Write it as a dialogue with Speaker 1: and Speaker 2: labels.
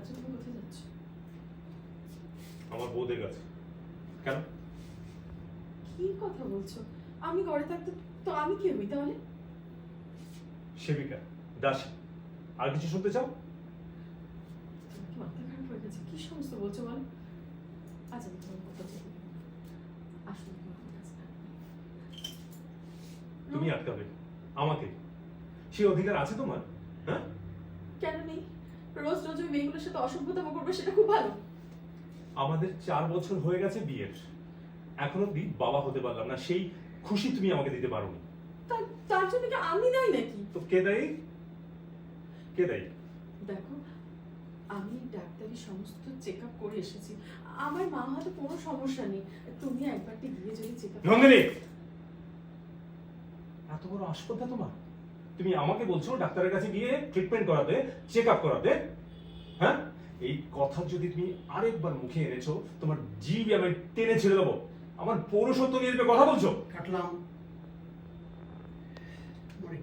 Speaker 1: আচ্ছা, আমার বউদের কাছে। কেন?
Speaker 2: কি কথা বলছো? আমি ঘরে থাকতে তো আমি কি হই তাহলে?
Speaker 1: সেবিকা দাসী। আর কিছু শুনতে চাও?
Speaker 2: মাথা খারাপ হয়ে গেছে? কি সমস্ত বলছো বলো? আচ্ছা আমি তোমার কথা তুমি
Speaker 1: আটকাবে। আমাকে? সে অধিকার আছে তোমার? হ্যাঁ?
Speaker 2: কেন নেই? রোজ রোজ ওই মেয়েগুলোর সাথে অসভ্যতা করবে সেটা খুব ভালো।
Speaker 1: আমাদের চার বছর হয়ে গেছে বিয়ের। এখনও অব্দি বাবা হতে পারলাম না সেই খুশি তুমি আমাকে দিতে পারো
Speaker 2: তার জন্য কি আমি নাই নাকি?
Speaker 1: তো কে দেয়? কে দেয়?
Speaker 2: দেখো আমি ডাক্তারি সমস্ত চেক আপ করে এসেছি। আমার মা হয়তো কোনো সমস্যা নেই। তুমি একবারটি গিয়ে যদি চেক আপ
Speaker 1: নন্দিনী এত বড় আসপদ্ধা তোমার? তুমি আমাকে বলছো ডাক্তারের কাছে গিয়ে ট্রিটমেন্ট করাতে চেক আপ করাতে হ্যাঁ? এই কথা যদি তুমি আরেকবার মুখে এনেছো, তোমার জিভ আমি টেনে ছেড়ে দেবো। আমার পৌরসত্ব নিয়ে কথা বলছো।
Speaker 3: কাটলাম। মানে